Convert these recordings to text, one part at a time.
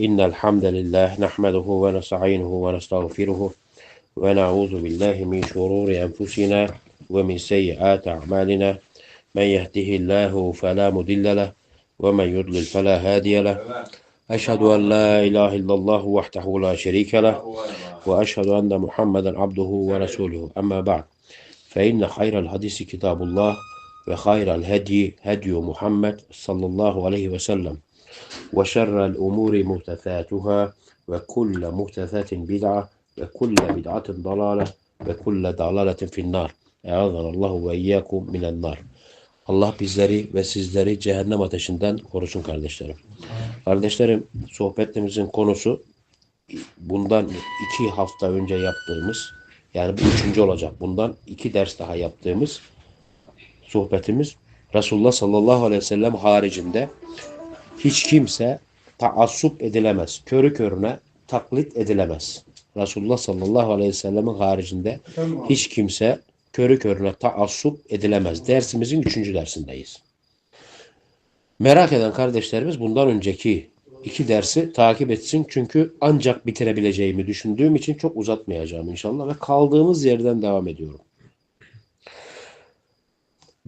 إن الحمد لله نحمده ونستعينه ونستغفره ونعوذ بالله من شرور أنفسنا ومن سيئات أعمالنا. من يهده الله فلا مضل له ومن يضلل فلا هادي له. أشهد أن لا إله إلا الله وحده لا شريك له وأشهد أن محمدا عبده ورسوله. أما بعد فإن خير الحديث كتاب الله وخير الهدي هدي محمد صلى الله عليه وسلم. وشر الأمور محدثاتها وكل محدثات بدعة وكل بدعة ضلالة وكل ضلالة في النار أعاذنا الله وإياكم من النار Allah bizleri ve sizleri cehennem ateşinden korusun kardeşlerim. Kardeşlerim sohbetimizin konusu bundan iki hafta önce yaptığımız yani bu üçüncü olacak. Bundan iki ders daha yaptığımız sohbetimiz Resulullah sallallahu aleyhi ve sellem haricinde hiç kimse taassup edilemez. Körü körüne taklit edilemez. Resulullah sallallahu aleyhi ve sellemin haricinde hiç kimse körü körüne taassup edilemez. Dersimizin üçüncü dersindeyiz. Merak eden kardeşlerimiz bundan önceki iki dersi takip etsin. Çünkü ancak bitirebileceğimi düşündüğüm için çok uzatmayacağım inşallah ve kaldığımız yerden devam ediyorum.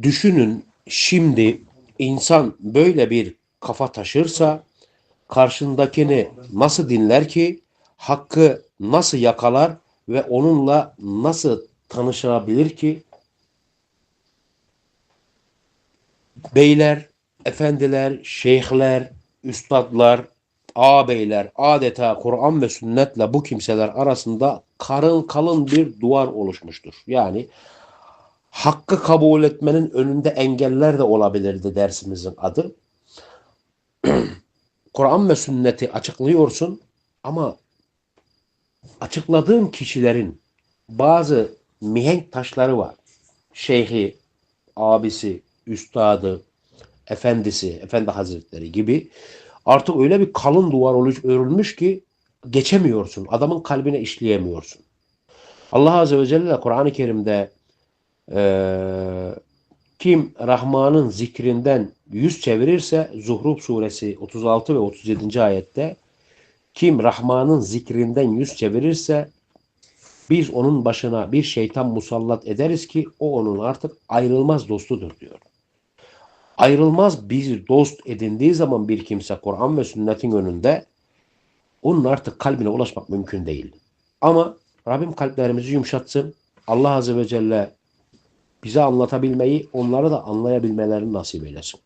Düşünün şimdi insan böyle bir kafa taşırsa karşındakini nasıl dinler ki hakkı nasıl yakalar ve onunla nasıl tanışabilir ki beyler, efendiler, şeyhler, üstadlar, ağabeyler adeta Kur'an ve sünnetle bu kimseler arasında karın kalın bir duvar oluşmuştur. Yani hakkı kabul etmenin önünde engeller de olabilirdi dersimizin adı. Kur'an ve sünneti açıklıyorsun ama açıkladığın kişilerin bazı mihenk taşları var. Şeyhi, abisi, üstadı, efendisi, efendi hazretleri gibi artık öyle bir kalın duvar örülmüş ki geçemiyorsun. Adamın kalbine işleyemiyorsun. Allah Azze ve Celle Kur'an-ı Kerim'de ee, kim Rahman'ın zikrinden yüz çevirirse Zuhruf suresi 36 ve 37. ayette kim Rahman'ın zikrinden yüz çevirirse biz onun başına bir şeytan musallat ederiz ki o onun artık ayrılmaz dostudur diyor. Ayrılmaz bir dost edindiği zaman bir kimse Kur'an ve sünnetin önünde onun artık kalbine ulaşmak mümkün değil. Ama Rabbim kalplerimizi yumuşatsın. Allah Azze ve Celle bize anlatabilmeyi, onları da anlayabilmelerini nasip eylesin.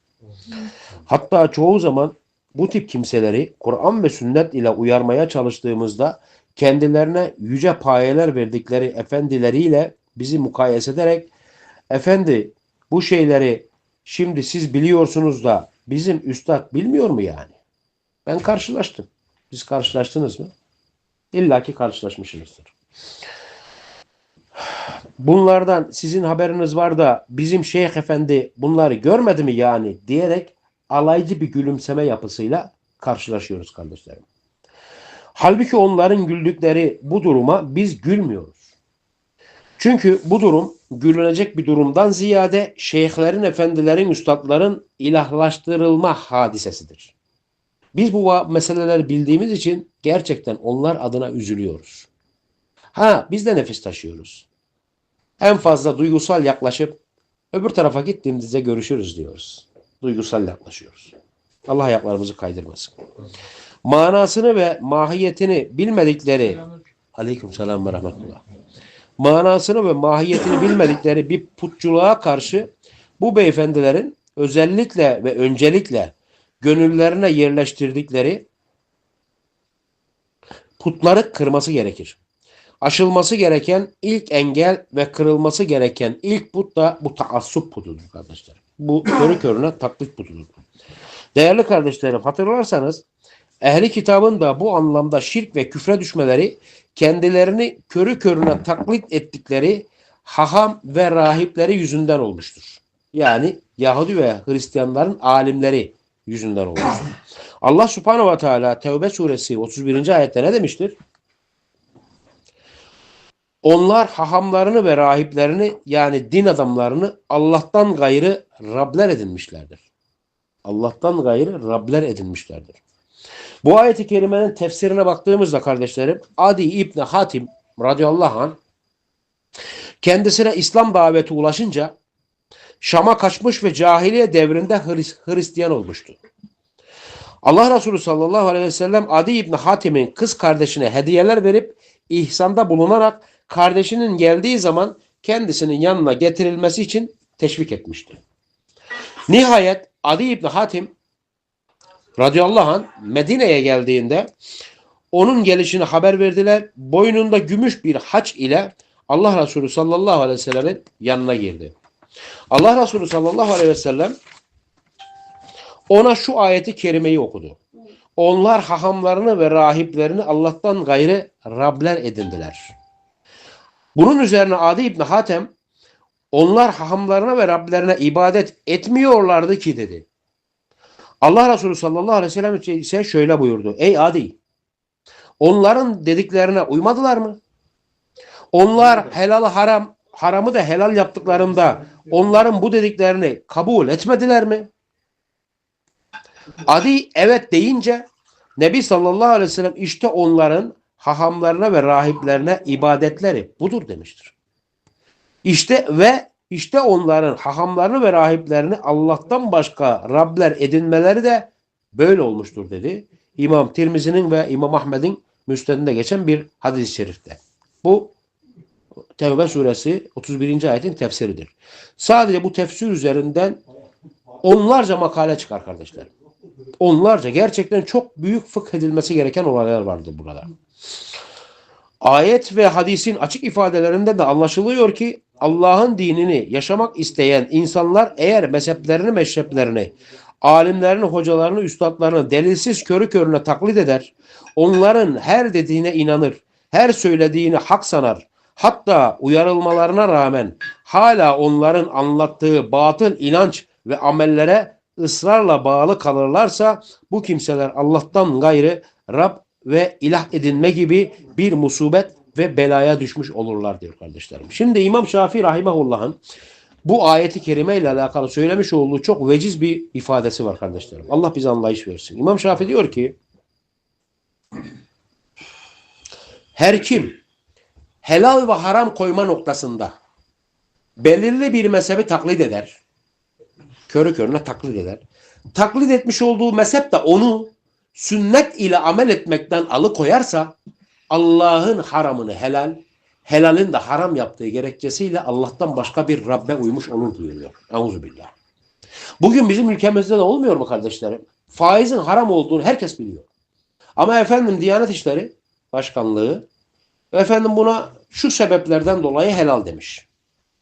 Hatta çoğu zaman bu tip kimseleri Kur'an ve sünnet ile uyarmaya çalıştığımızda kendilerine yüce payeler verdikleri efendileriyle bizi mukayese ederek efendi bu şeyleri şimdi siz biliyorsunuz da bizim üstad bilmiyor mu yani? Ben karşılaştım. Siz karşılaştınız mı? İlla ki karşılaşmışsınızdır. Bunlardan sizin haberiniz var da bizim şeyh efendi bunları görmedi mi yani diyerek alaycı bir gülümseme yapısıyla karşılaşıyoruz kardeşlerim. Halbuki onların güldükleri bu duruma biz gülmüyoruz. Çünkü bu durum gülünecek bir durumdan ziyade şeyhlerin, efendilerin, üstadların ilahlaştırılma hadisesidir. Biz bu meseleleri bildiğimiz için gerçekten onlar adına üzülüyoruz. Ha biz de nefis taşıyoruz. En fazla duygusal yaklaşıp öbür tarafa gittiğimizde görüşürüz diyoruz. Duygusal yaklaşıyoruz. Allah ayaklarımızı kaydırmasın. Manasını ve mahiyetini bilmedikleri Aleyküm selam ve rahmetullah. Manasını ve mahiyetini bilmedikleri bir putçuluğa karşı bu beyefendilerin özellikle ve öncelikle gönüllerine yerleştirdikleri putları kırması gerekir. Aşılması gereken ilk engel ve kırılması gereken ilk put da bu taassup putudur kardeşler. Bu körü körüne taklit putudur. Değerli kardeşlerim hatırlarsanız ehli kitabın da bu anlamda şirk ve küfre düşmeleri kendilerini körü körüne taklit ettikleri haham ve rahipleri yüzünden olmuştur. Yani Yahudi ve Hristiyanların alimleri yüzünden olmuştur. Allah subhanehu ve teala Tevbe suresi 31. ayette ne demiştir? Onlar hahamlarını ve rahiplerini yani din adamlarını Allah'tan gayrı Rabler edinmişlerdir. Allah'tan gayrı Rabler edinmişlerdir. Bu ayet-i kerimenin tefsirine baktığımızda kardeşlerim Adi İbni Hatim radıyallahu anh kendisine İslam daveti ulaşınca Şam'a kaçmış ve cahiliye devrinde Hris- Hristiyan olmuştu. Allah Resulü sallallahu aleyhi ve sellem Adi İbni Hatim'in kız kardeşine hediyeler verip ihsanda bulunarak kardeşinin geldiği zaman kendisinin yanına getirilmesi için teşvik etmişti. Nihayet Adi İbni Hatim radıyallahu anh Medine'ye geldiğinde onun gelişini haber verdiler. Boynunda gümüş bir haç ile Allah Resulü sallallahu aleyhi ve sellemin yanına girdi. Allah Resulü sallallahu aleyhi ve sellem ona şu ayeti kerimeyi okudu. Onlar hahamlarını ve rahiplerini Allah'tan gayrı Rabler edindiler. Bunun üzerine Adi İbni Hatem onlar hahamlarına ve Rablerine ibadet etmiyorlardı ki dedi. Allah Resulü sallallahu aleyhi ve sellem ise şöyle buyurdu. Ey Adi onların dediklerine uymadılar mı? Onlar helal haram haramı da helal yaptıklarında onların bu dediklerini kabul etmediler mi? Adi evet deyince Nebi sallallahu aleyhi ve sellem işte onların hahamlarına ve rahiplerine ibadetleri budur demiştir. İşte ve işte onların hahamlarını ve rahiplerini Allah'tan başka Rabler edinmeleri de böyle olmuştur dedi. İmam Tirmizi'nin ve İmam Ahmed'in müstedinde geçen bir hadis-i şerifte. Bu Tevbe suresi 31. ayetin tefsiridir. Sadece bu tefsir üzerinden onlarca makale çıkar kardeşlerim. Onlarca gerçekten çok büyük fıkh edilmesi gereken olaylar vardır burada. Ayet ve hadisin açık ifadelerinde de anlaşılıyor ki Allah'ın dinini yaşamak isteyen insanlar eğer mezheplerini, meşreplerini, alimlerini, hocalarını, üstadlarını delilsiz körü körüne taklit eder, onların her dediğine inanır, her söylediğini hak sanar, hatta uyarılmalarına rağmen hala onların anlattığı batıl inanç ve amellere ısrarla bağlı kalırlarsa bu kimseler Allah'tan gayrı Rab ve ilah edinme gibi bir musibet ve belaya düşmüş olurlar diyor kardeşlerim. Şimdi İmam Şafii Rahimahullah'ın bu ayeti kerime ile alakalı söylemiş olduğu çok veciz bir ifadesi var kardeşlerim. Allah bize anlayış versin. İmam Şafii diyor ki her kim helal ve haram koyma noktasında belirli bir mezhebi taklit eder. Körü körüne taklit eder. Taklit etmiş olduğu mezhep de onu sünnet ile amel etmekten alıkoyarsa Allah'ın haramını helal, helalin de haram yaptığı gerekçesiyle Allah'tan başka bir Rabbe uymuş olur diyor. Euzubillah. Bugün bizim ülkemizde de olmuyor mu kardeşlerim? Faizin haram olduğunu herkes biliyor. Ama efendim Diyanet İşleri Başkanlığı efendim buna şu sebeplerden dolayı helal demiş.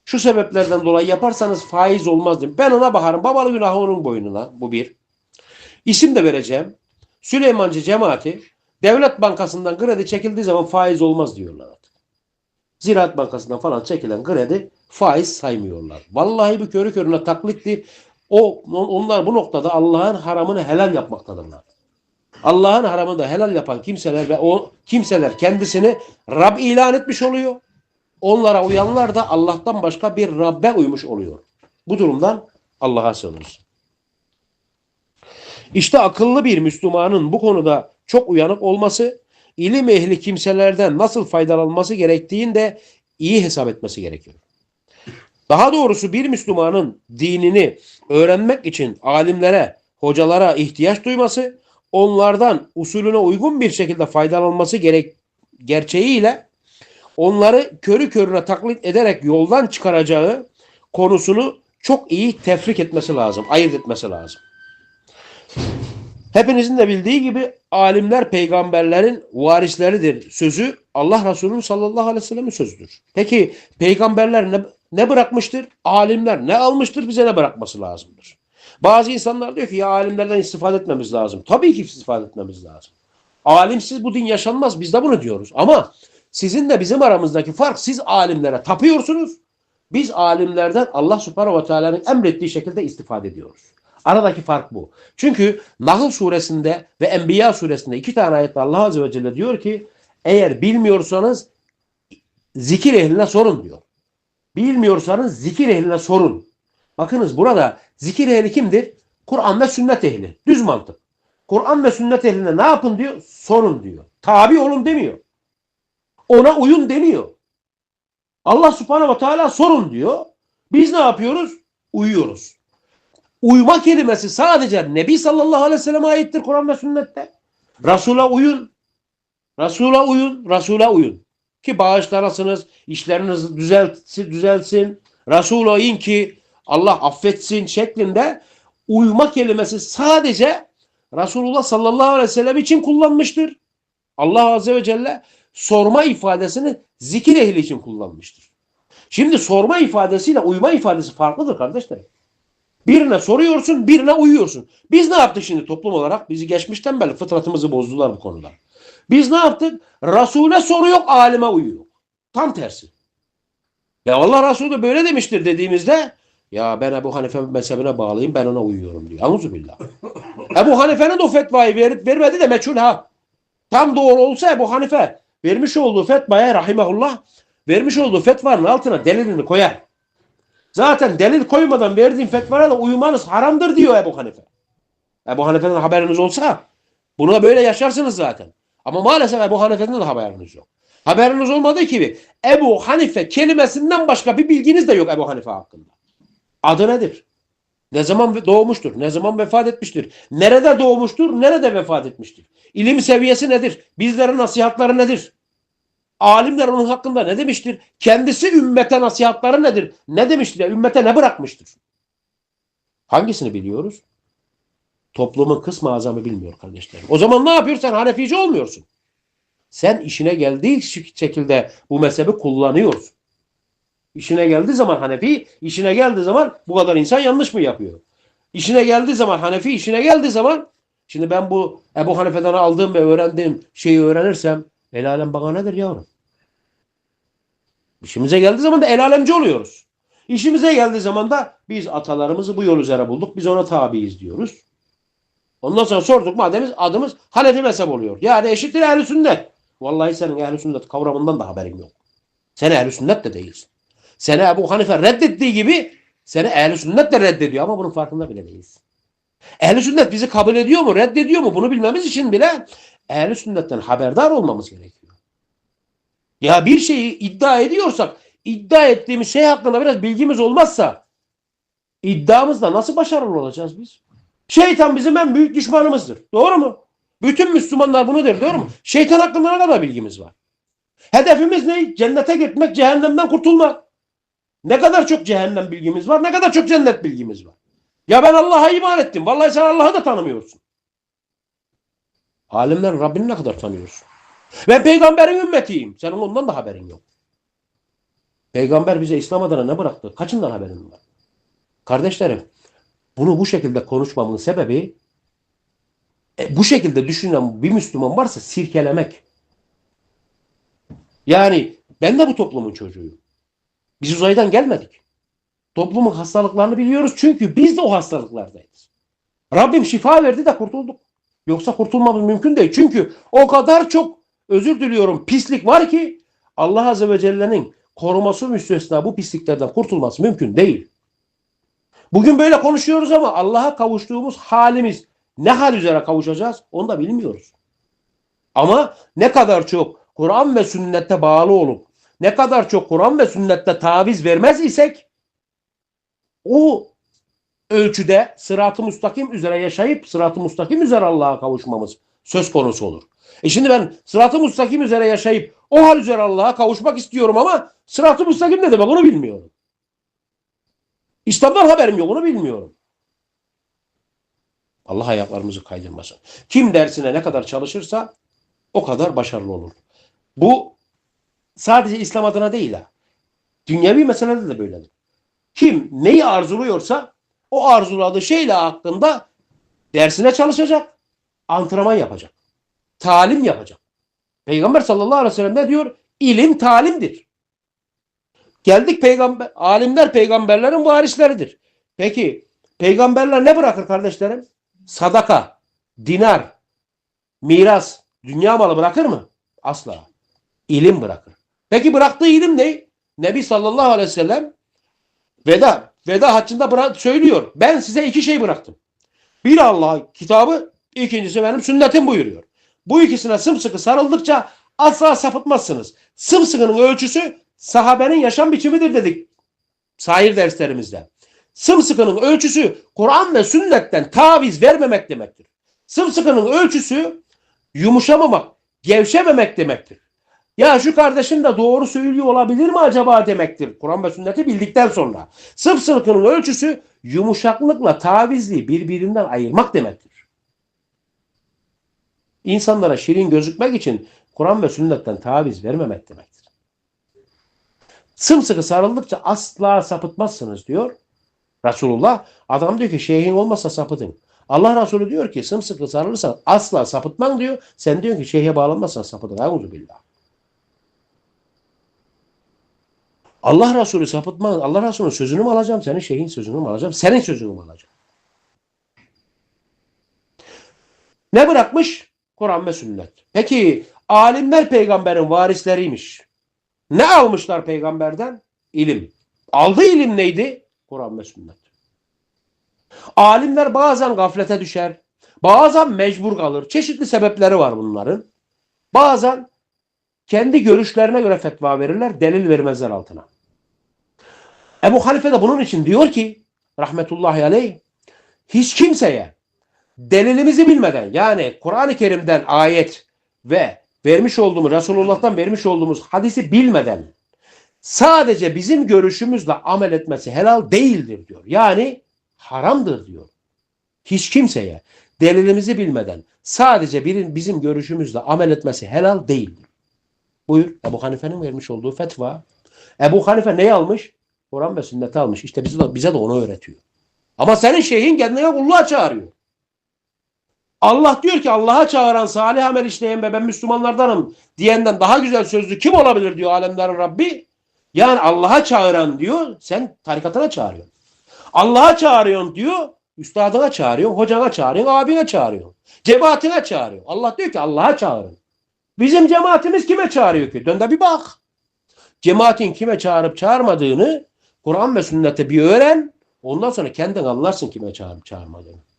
Şu sebeplerden dolayı yaparsanız faiz olmaz demiş. Ben ona bakarım. Babalı günahı onun boynuna. Bu bir. İsim de vereceğim. Süleymancı cemaati Devlet Bankası'ndan kredi çekildiği zaman faiz olmaz diyorlar artık. Ziraat Bankası'ndan falan çekilen kredi faiz saymıyorlar. Vallahi bu körü körüne taklittir. O, onlar bu noktada Allah'ın haramını helal yapmaktadırlar. Allah'ın haramını da helal yapan kimseler ve o kimseler kendisini Rab ilan etmiş oluyor. Onlara uyanlar da Allah'tan başka bir Rabbe uymuş oluyor. Bu durumdan Allah'a sığınırız. İşte akıllı bir Müslümanın bu konuda çok uyanık olması, ilim ehli kimselerden nasıl faydalanması gerektiğini de iyi hesap etmesi gerekiyor. Daha doğrusu bir Müslümanın dinini öğrenmek için alimlere, hocalara ihtiyaç duyması, onlardan usulüne uygun bir şekilde faydalanması gerek gerçeğiyle onları körü körüne taklit ederek yoldan çıkaracağı konusunu çok iyi tefrik etmesi lazım, ayırt etmesi lazım. Hepinizin de bildiği gibi alimler peygamberlerin varisleridir. Sözü Allah Resulü sallallahu aleyhi ve sellem'in sözüdür. Peki peygamberler ne, ne bırakmıştır? Alimler ne almıştır? Bize ne bırakması lazımdır? Bazı insanlar diyor ki ya alimlerden istifade etmemiz lazım. Tabii ki istifade etmemiz lazım. Alimsiz bu din yaşanmaz. Biz de bunu diyoruz. Ama sizin de bizim aramızdaki fark siz alimlere tapıyorsunuz. Biz alimlerden Allah subhanahu ve teala'nın emrettiği şekilde istifade ediyoruz. Aradaki fark bu. Çünkü Nahl suresinde ve Enbiya suresinde iki tane ayette Allah azze ve celle diyor ki eğer bilmiyorsanız zikir ehline sorun diyor. Bilmiyorsanız zikir ehline sorun. Bakınız burada zikir ehli kimdir? Kur'an ve sünnet ehli. Düz mantık. Kur'an ve sünnet ehline ne yapın diyor? Sorun diyor. Tabi olun demiyor. Ona uyun demiyor. Allah subhanehu ve teala sorun diyor. Biz ne yapıyoruz? Uyuyoruz. Uyma kelimesi sadece Nebi sallallahu aleyhi ve selleme aittir Kur'an ve sünnette. Resul'a uyun. Resul'a uyun. Resul'a uyun. Ki bağışlanasınız, işleriniz düzeltsin, düzelsin. Resul'a uyun ki Allah affetsin şeklinde uyma kelimesi sadece Resulullah sallallahu aleyhi ve sellem için kullanmıştır. Allah azze ve celle sorma ifadesini zikir ehli için kullanmıştır. Şimdi sorma ifadesiyle uyma ifadesi farklıdır kardeşler. Birine soruyorsun, birine uyuyorsun. Biz ne yaptık şimdi toplum olarak? Bizi geçmişten beri fıtratımızı bozdular bu konuda. Biz ne yaptık? Resul'e soru yok, alime uyuyor. Tam tersi. Ya Allah Resulü de böyle demiştir dediğimizde ya ben Ebu Hanife mezhebine bağlıyım ben ona uyuyorum diyor. Anzubillah. Ebu Hanife'nin de o fetvayı ver, vermedi de meçhul ha. Tam doğru olsa Ebu Hanife vermiş olduğu fetvaya rahimahullah vermiş olduğu fetvanın altına delilini koyar. Zaten delil koymadan verdiğin fetvaya da uymanız haramdır diyor Ebu Hanife. Ebu Hanife'den haberiniz olsa bunu böyle yaşarsınız zaten. Ama maalesef Ebu Hanife'den de haberiniz yok. Haberiniz olmadığı gibi Ebu Hanife kelimesinden başka bir bilginiz de yok Ebu Hanife hakkında. Adı nedir? Ne zaman doğmuştur? Ne zaman vefat etmiştir? Nerede doğmuştur? Nerede vefat etmiştir? İlim seviyesi nedir? Bizlerin nasihatları nedir? Alimler onun hakkında ne demiştir? Kendisi ümmete nasihatları nedir? Ne demiştir? Ya, ümmete ne bırakmıştır? Hangisini biliyoruz? Toplumun kısmı azamı bilmiyor kardeşlerim. O zaman ne yapıyorsun? Sen Hanefici olmuyorsun. Sen işine geldiği şekilde bu mezhebi kullanıyorsun. İşine geldiği zaman Hanefi, işine geldiği zaman bu kadar insan yanlış mı yapıyor? İşine geldiği zaman Hanefi, işine geldiği zaman şimdi ben bu Ebu Hanife'den aldığım ve öğrendiğim şeyi öğrenirsem el alem bana nedir yavrum? İşimize geldiği zaman da el alemci oluyoruz. İşimize geldiği zaman da biz atalarımızı bu yol üzere bulduk. Biz ona tabiiz diyoruz. Ondan sonra sorduk mademiz adımız Hanefi mezhep oluyor. Yani eşittir ehl sünnet. Vallahi senin ehl sünnet kavramından da haberin yok. Sen ehl sünnet de değilsin. Seni Ebu Hanife reddettiği gibi seni ehl sünnet de reddediyor ama bunun farkında bile değilsin. ehl sünnet bizi kabul ediyor mu, reddediyor mu bunu bilmemiz için bile ehl sünnetten haberdar olmamız gerekiyor. Ya bir şeyi iddia ediyorsak iddia ettiğimiz şey hakkında biraz bilgimiz olmazsa iddiamızda nasıl başarılı olacağız biz? Şeytan bizim en büyük düşmanımızdır. Doğru mu? Bütün Müslümanlar bunu der. Doğru mu? Şeytan hakkında ne kadar bilgimiz var? Hedefimiz ne? Cennete gitmek, cehennemden kurtulmak. Ne kadar çok cehennem bilgimiz var, ne kadar çok cennet bilgimiz var. Ya ben Allah'a iman ettim. Vallahi sen Allah'ı da tanımıyorsun. Alimler Rabbini ne kadar tanıyorsun? Ben peygamberin ümmetiyim. Senin ondan da haberin yok. Peygamber bize İslam adına ne bıraktı? Kaçından haberin var? Kardeşlerim, bunu bu şekilde konuşmamın sebebi e, bu şekilde düşünen bir Müslüman varsa sirkelemek. Yani ben de bu toplumun çocuğuyum. Biz uzaydan gelmedik. Toplumun hastalıklarını biliyoruz çünkü biz de o hastalıklardayız. Rabbim şifa verdi de kurtulduk. Yoksa kurtulmamız mümkün değil. Çünkü o kadar çok özür diliyorum pislik var ki Allah Azze ve Celle'nin koruması müstesna bu pisliklerden kurtulması mümkün değil. Bugün böyle konuşuyoruz ama Allah'a kavuştuğumuz halimiz ne hal üzere kavuşacağız onu da bilmiyoruz. Ama ne kadar çok Kur'an ve sünnette bağlı olup ne kadar çok Kur'an ve sünnette taviz vermez isek o ölçüde sırat-ı müstakim üzere yaşayıp sırat-ı müstakim üzere Allah'a kavuşmamız söz konusu olur. E şimdi ben sırat-ı müstakim üzere yaşayıp o hal üzere Allah'a kavuşmak istiyorum ama sırat-ı müstakim ne demek onu bilmiyorum. İslam'dan haberim yok onu bilmiyorum. Allah ayaklarımızı kaydırmasın. Kim dersine ne kadar çalışırsa o kadar başarılı olur. Bu sadece İslam adına değil ha. Dünyevi meselede de böyledir. Kim neyi arzuluyorsa o arzuladığı şeyle hakkında dersine çalışacak, antrenman yapacak, talim yapacak. Peygamber sallallahu aleyhi ve sellem ne diyor? İlim talimdir. Geldik peygamber, alimler peygamberlerin varisleridir. Peki peygamberler ne bırakır kardeşlerim? Sadaka, dinar, miras, dünya malı bırakır mı? Asla. İlim bırakır. Peki bıraktığı ilim ne? Nebi sallallahu aleyhi ve sellem veda, veda haccında bıra- söylüyor. Ben size iki şey bıraktım. Bir Allah kitabı, İkincisi benim sünnetim buyuruyor. Bu ikisine sımsıkı sarıldıkça asla sapıtmazsınız. Sımsıkının ölçüsü sahabenin yaşam biçimidir dedik sahir derslerimizde. Sımsıkının ölçüsü Kur'an ve sünnetten taviz vermemek demektir. Sımsıkının ölçüsü yumuşamamak, gevşememek demektir. Ya şu kardeşim de doğru söylüyor olabilir mi acaba demektir. Kur'an ve sünneti bildikten sonra. Sımsıkının ölçüsü yumuşaklıkla tavizli birbirinden ayırmak demektir. İnsanlara şirin gözükmek için Kur'an ve sünnetten taviz vermemek demektir. Sımsıkı sarıldıkça asla sapıtmazsınız diyor Resulullah. Adam diyor ki şeyhin olmazsa sapıtın. Allah Resulü diyor ki sımsıkı sarılırsan asla sapıtmam diyor. Sen diyorsun ki şeyhe bağlanmazsan sapıtın. Euzu billah. Allah Resulü sapıtma. Allah Resulü'nün sözünü mü alacağım? Senin şeyhin sözünü mü alacağım? Senin sözünü mü alacağım? Ne bırakmış? Kur'an ve sünnet. Peki alimler peygamberin varisleriymiş. Ne almışlar peygamberden? İlim. Aldığı ilim neydi? Kur'an ve sünnet. Alimler bazen gaflete düşer. Bazen mecbur kalır. Çeşitli sebepleri var bunların. Bazen kendi görüşlerine göre fetva verirler. Delil vermezler altına. Ebu Hanife de bunun için diyor ki rahmetullahi aleyh hiç kimseye delilimizi bilmeden yani Kur'an-ı Kerim'den ayet ve vermiş olduğumuz Resulullah'tan vermiş olduğumuz hadisi bilmeden sadece bizim görüşümüzle amel etmesi helal değildir diyor. Yani haramdır diyor. Hiç kimseye delilimizi bilmeden sadece birin bizim görüşümüzle amel etmesi helal değildir. Buyur Ebu Hanife'nin vermiş olduğu fetva. Ebu Hanife neyi almış? Kur'an ve sünneti almış. İşte bize de, bize de onu öğretiyor. Ama senin şeyhin kendine kulluğa çağırıyor. Allah diyor ki Allah'a çağıran salih amel işleyen ve ben Müslümanlardanım diyenden daha güzel sözlü kim olabilir diyor alemlerin Rabbi. Yani Allah'a çağıran diyor sen tarikatına çağırıyorsun. Allah'a çağırıyorsun diyor üstadına çağırıyorsun, hocana çağırıyorsun, abine çağırıyorsun. Cemaatine çağırıyor. Allah diyor ki Allah'a çağırın. Bizim cemaatimiz kime çağırıyor ki? Dön de bir bak. Cemaatin kime çağırıp çağırmadığını Kur'an ve sünnete bir öğren. Ondan sonra kendin anlarsın kime çağırıp çağırmadığını.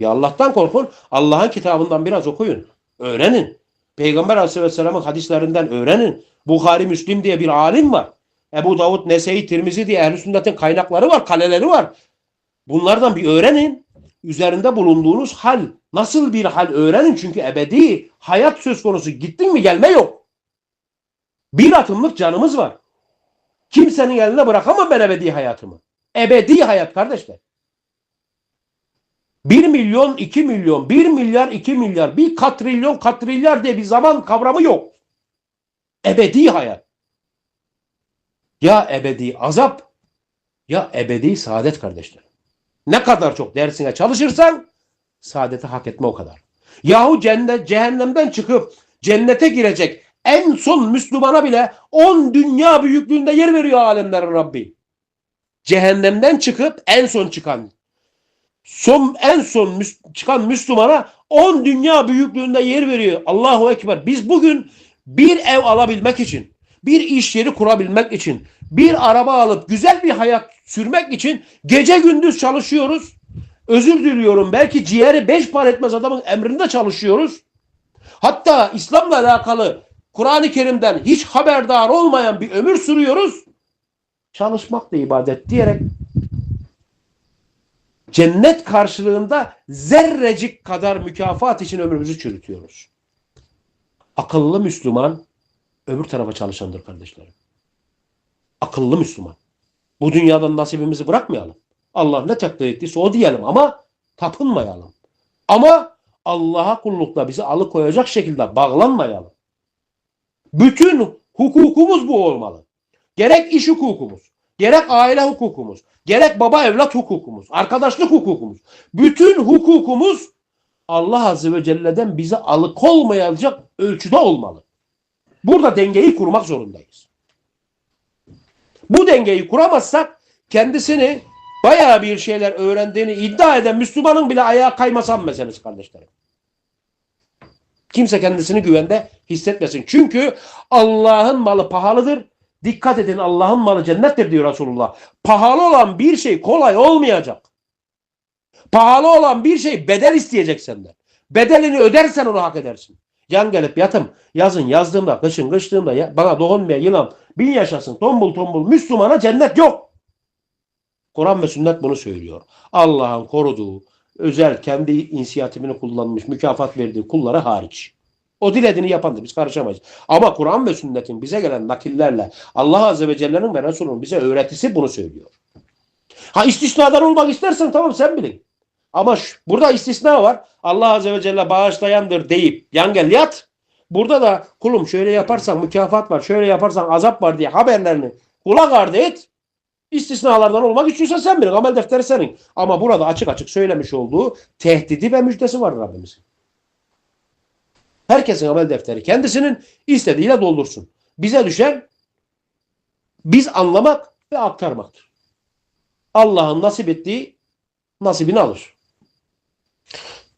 Bir Allah'tan korkun. Allah'ın kitabından biraz okuyun. Öğrenin. Peygamber Aleyhisselam'ın hadislerinden öğrenin. Bukhari Müslim diye bir alim var. Ebu Davud, Nese'yi, Tirmizi diye ehl sünnetin kaynakları var, kaleleri var. Bunlardan bir öğrenin. Üzerinde bulunduğunuz hal nasıl bir hal öğrenin. Çünkü ebedi hayat söz konusu. Gittin mi gelme yok. Bir atımlık canımız var. Kimsenin eline bırakamam ben ebedi hayatımı. Ebedi hayat kardeşler. 1 milyon, 2 milyon, 1 milyar, 2 milyar, bir katrilyon, katrilyar diye bir zaman kavramı yok. Ebedi hayat. Ya ebedi azap ya ebedi saadet kardeşler. Ne kadar çok dersine çalışırsan saadeti hak etme o kadar. Yahu cennet, cehennemden çıkıp cennete girecek en son Müslümana bile 10 dünya büyüklüğünde yer veriyor alemlerin Rabbi. Cehennemden çıkıp en son çıkan son en son çıkan Müslümana 10 dünya büyüklüğünde yer veriyor. Allahu Ekber. Biz bugün bir ev alabilmek için, bir iş yeri kurabilmek için, bir araba alıp güzel bir hayat sürmek için gece gündüz çalışıyoruz. Özür diliyorum. Belki ciğeri beş par etmez adamın emrinde çalışıyoruz. Hatta İslam'la alakalı Kur'an-ı Kerim'den hiç haberdar olmayan bir ömür sürüyoruz. Çalışmak da ibadet diyerek cennet karşılığında zerrecik kadar mükafat için ömrümüzü çürütüyoruz. Akıllı Müslüman öbür tarafa çalışandır kardeşlerim. Akıllı Müslüman. Bu dünyadan nasibimizi bırakmayalım. Allah ne takdir ettiyse o diyelim ama tapınmayalım. Ama Allah'a kullukla bizi alıkoyacak şekilde bağlanmayalım. Bütün hukukumuz bu olmalı. Gerek iş hukukumuz, gerek aile hukukumuz, gerek baba evlat hukukumuz, arkadaşlık hukukumuz. Bütün hukukumuz Allah Azze ve Celle'den bizi alıkolmayacak ölçüde olmalı. Burada dengeyi kurmak zorundayız. Bu dengeyi kuramazsak kendisini bayağı bir şeyler öğrendiğini iddia eden Müslümanın bile ayağa kaymasam meselesi kardeşlerim. Kimse kendisini güvende hissetmesin. Çünkü Allah'ın malı pahalıdır. Dikkat edin Allah'ın malı cennettir diyor Resulullah. Pahalı olan bir şey kolay olmayacak. Pahalı olan bir şey bedel isteyecek senden. Bedelini ödersen onu hak edersin. Yan gelip yatım yazın yazdığımda kışın kıştığımda ya, bana dokunmayan yılan bin yaşasın tombul tombul Müslümana cennet yok. Kur'an ve sünnet bunu söylüyor. Allah'ın koruduğu özel kendi inisiyatifini kullanmış mükafat verdiği kulları hariç. O dilediğini yapandır. Biz karışamayız. Ama Kur'an ve sünnetin bize gelen nakillerle Allah Azze ve Celle'nin ve Resulünün bize öğretisi bunu söylüyor. Ha istisnadan olmak istersen tamam sen bilin. Ama şu- burada istisna var. Allah Azze ve Celle bağışlayandır deyip yan gel yat. Burada da kulum şöyle yaparsan mükafat var, şöyle yaparsan azap var diye haberlerini kulak ardı et. İstisnalardan olmak istiyorsan sen bilin. Amel defteri senin. Ama burada açık açık söylemiş olduğu tehdidi ve müjdesi var Rabbimizin. Herkesin amel defteri kendisinin istediğiyle doldursun. Bize düşen biz anlamak ve aktarmaktır. Allah'ın nasip ettiği nasibini alır.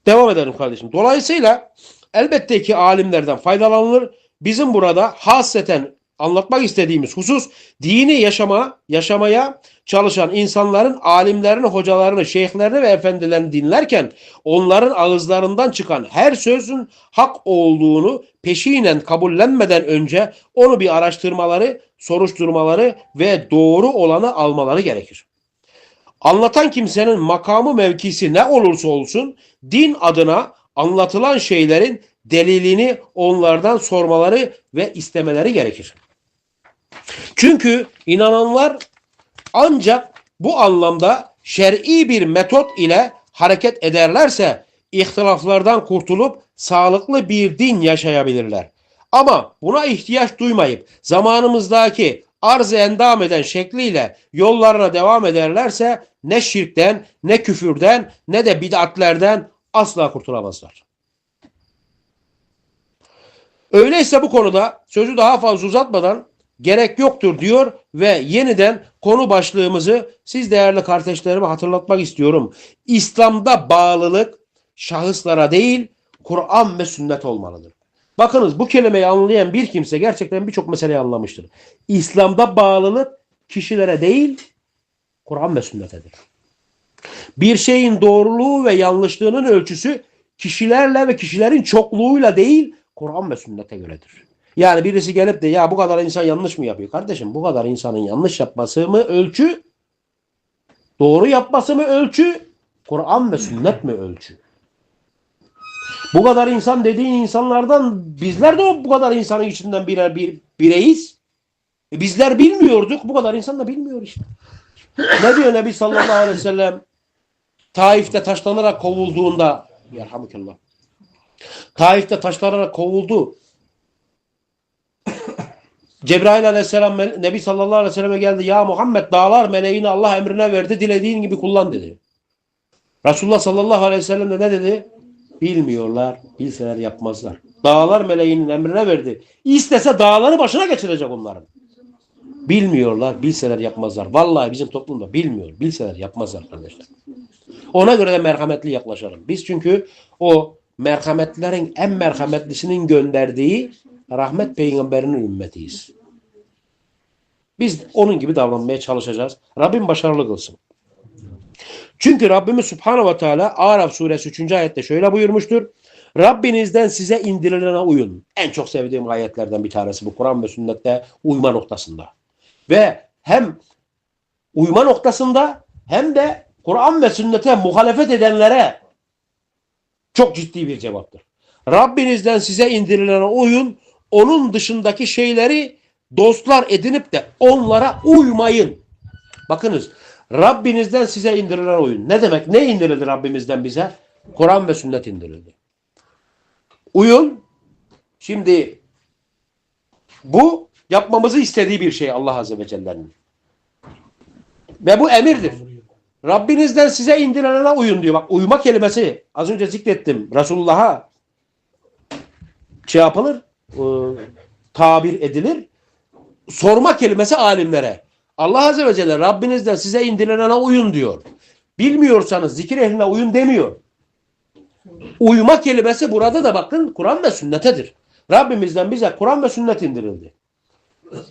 Devam edelim kardeşim. Dolayısıyla elbette ki alimlerden faydalanılır. Bizim burada hasreten anlatmak istediğimiz husus dini yaşama, yaşamaya çalışan insanların alimlerini, hocalarını, şeyhlerini ve efendilerini dinlerken onların ağızlarından çıkan her sözün hak olduğunu peşinen kabullenmeden önce onu bir araştırmaları, soruşturmaları ve doğru olanı almaları gerekir. Anlatan kimsenin makamı mevkisi ne olursa olsun din adına anlatılan şeylerin delilini onlardan sormaları ve istemeleri gerekir. Çünkü inananlar ancak bu anlamda şer'i bir metot ile hareket ederlerse ihtilaflardan kurtulup sağlıklı bir din yaşayabilirler. Ama buna ihtiyaç duymayıp zamanımızdaki arz-ı endam eden şekliyle yollarına devam ederlerse ne şirkten, ne küfürden, ne de bid'atlerden asla kurtulamazlar. Öyleyse bu konuda sözü daha fazla uzatmadan gerek yoktur diyor ve yeniden konu başlığımızı siz değerli kardeşlerime hatırlatmak istiyorum. İslam'da bağlılık şahıslara değil Kur'an ve sünnet olmalıdır. Bakınız bu kelimeyi anlayan bir kimse gerçekten birçok meseleyi anlamıştır. İslam'da bağlılık kişilere değil Kur'an ve sünnetedir. Bir şeyin doğruluğu ve yanlışlığının ölçüsü kişilerle ve kişilerin çokluğuyla değil Kur'an ve sünnete göredir. Yani birisi gelip de ya bu kadar insan yanlış mı yapıyor? Kardeşim bu kadar insanın yanlış yapması mı ölçü? Doğru yapması mı ölçü? Kur'an ve sünnet mi ölçü? Bu kadar insan dediğin insanlardan bizler de o bu kadar insanın içinden birer bir bireyiz. E bizler bilmiyorduk. Bu kadar insan da bilmiyor işte. Ne diyor Nebi sallallahu aleyhi ve sellem? Taif'te taşlanarak kovulduğunda Yerhamukallah. Taif'te taşlanarak kovuldu. Cebrail aleyhisselam Nebi sallallahu aleyhi ve selleme geldi. Ya Muhammed dağlar meleğini Allah emrine verdi. Dilediğin gibi kullan dedi. Resulullah sallallahu aleyhi ve sellem de ne dedi? Bilmiyorlar. Bilseler yapmazlar. Dağlar meleğinin emrine verdi. İstese dağları başına geçirecek onların. Bilmiyorlar. Bilseler yapmazlar. Vallahi bizim toplumda bilmiyor. Bilseler yapmazlar kardeşler. Ona göre de merhametli yaklaşalım. Biz çünkü o merhametlerin en merhametlisinin gönderdiği rahmet peygamberinin ümmetiyiz. Biz onun gibi davranmaya çalışacağız. Rabbim başarılı kılsın. Çünkü Rabbimiz Subhanahu ve Teala Araf suresi 3. ayette şöyle buyurmuştur. Rabbinizden size indirilene uyun. En çok sevdiğim ayetlerden bir tanesi bu Kur'an ve sünnette uyma noktasında. Ve hem uyma noktasında hem de Kur'an ve sünnete muhalefet edenlere çok ciddi bir cevaptır. Rabbinizden size indirilene uyun. Onun dışındaki şeyleri dostlar edinip de onlara uymayın. Bakınız Rabbinizden size indirilen uyun. Ne demek? Ne indirildi Rabbimizden bize? Kur'an ve sünnet indirildi. Uyun. Şimdi bu yapmamızı istediği bir şey Allah Azze ve Celle'nin. Ve bu emirdir. Rabbinizden size indirilene uyun diyor. Bak uyuma kelimesi az önce zikrettim. Resulullah'a şey yapılır, e, tabir edilir. Sorma kelimesi alimlere. Allah Azze ve Celle Rabbinizden size indirilene uyun diyor. Bilmiyorsanız zikir ehline uyun demiyor. Uyuma kelimesi burada da bakın Kur'an ve sünnetedir. Rabbimizden bize Kur'an ve sünnet indirildi.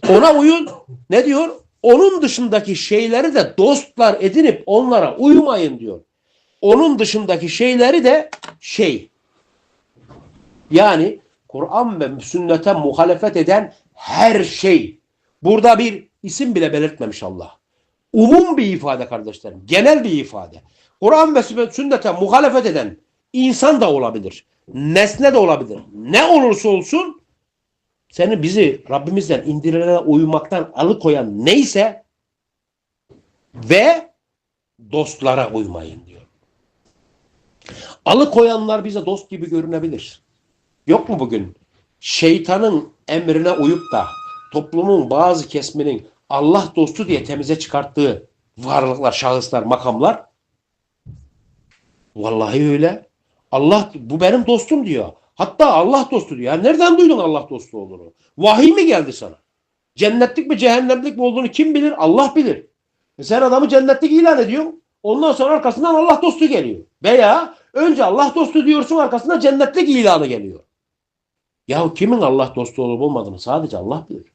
Ona uyun. Ne diyor? Onun dışındaki şeyleri de dostlar edinip onlara uymayın diyor. Onun dışındaki şeyleri de şey. Yani Kur'an ve sünnete muhalefet eden her şey. Burada bir isim bile belirtmemiş Allah. Umum bir ifade kardeşlerim. Genel bir ifade. Kur'an ve sünnete muhalefet eden insan da olabilir. Nesne de olabilir. Ne olursa olsun seni bizi Rabbimizden indirilene uymaktan alıkoyan neyse ve dostlara uymayın diyor. Alıkoyanlar bize dost gibi görünebilir. Yok mu bugün? Şeytanın emrine uyup da toplumun bazı kesminin Allah dostu diye temize çıkarttığı varlıklar, şahıslar, makamlar vallahi öyle. Allah bu benim dostum diyor. Hatta Allah dostu diyor. Ya nereden duydun Allah dostu olduğunu? Vahiy mi geldi sana? Cennetlik mi cehennemlik mi olduğunu kim bilir? Allah bilir. E sen adamı cennetlik ilan ediyorsun. Ondan sonra arkasından Allah dostu geliyor. Veya önce Allah dostu diyorsun arkasından cennetlik ilanı geliyor. Ya kimin Allah dostu olup olmadığını sadece Allah bilir.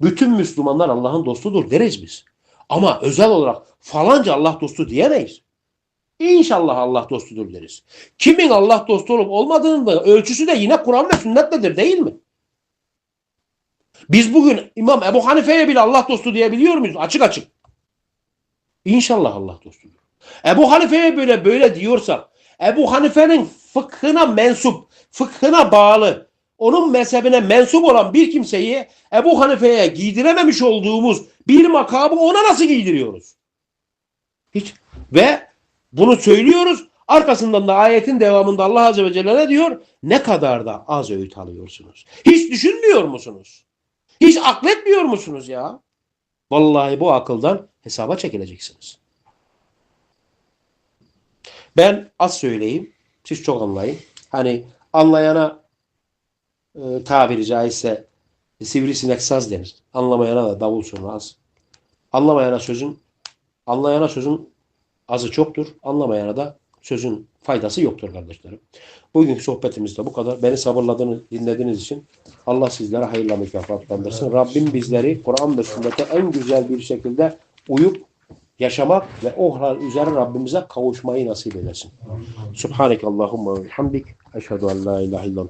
Bütün Müslümanlar Allah'ın dostudur deriz biz. Ama özel olarak falanca Allah dostu diyemeyiz. İnşallah Allah dostudur deriz. Kimin Allah dostu olup olmadığının ölçüsü de yine Kur'an ve sünnetledir değil mi? Biz bugün İmam Ebu Hanife'ye bile Allah dostu diyebiliyor muyuz? Açık açık. İnşallah Allah dostudur. Ebu Hanife'ye böyle böyle diyorsak, Ebu Hanife'nin fıkhına mensup, fıkhına bağlı, onun mezhebine mensup olan bir kimseyi Ebu Hanife'ye giydirememiş olduğumuz bir makamı ona nasıl giydiriyoruz? Hiç. Ve bunu söylüyoruz. Arkasından da ayetin devamında Allah Azze ve Celle ne diyor? Ne kadar da az öğüt alıyorsunuz. Hiç düşünmüyor musunuz? Hiç akletmiyor musunuz ya? Vallahi bu akıldan hesaba çekileceksiniz. Ben az söyleyeyim. Siz çok anlayın. Hani anlayana e, tabiri caizse sivrisinek saz denir. Anlamayana da davul surnaz. Anlamayana sözün anlayana sözün azı çoktur. Anlamayana da sözün faydası yoktur kardeşlerim. Bugünkü sohbetimiz de bu kadar. Beni sabırladığınız, dinlediğiniz için Allah sizlere hayırla mükafatlandırsın. Rabbim bizleri Kur'an ve sünnete en güzel bir şekilde uyup yaşamak ve o hal üzere Rabbimize kavuşmayı nasip eylesin. Subhaneke Allahumma ve hamdik. Eşhedü en la ilahe illan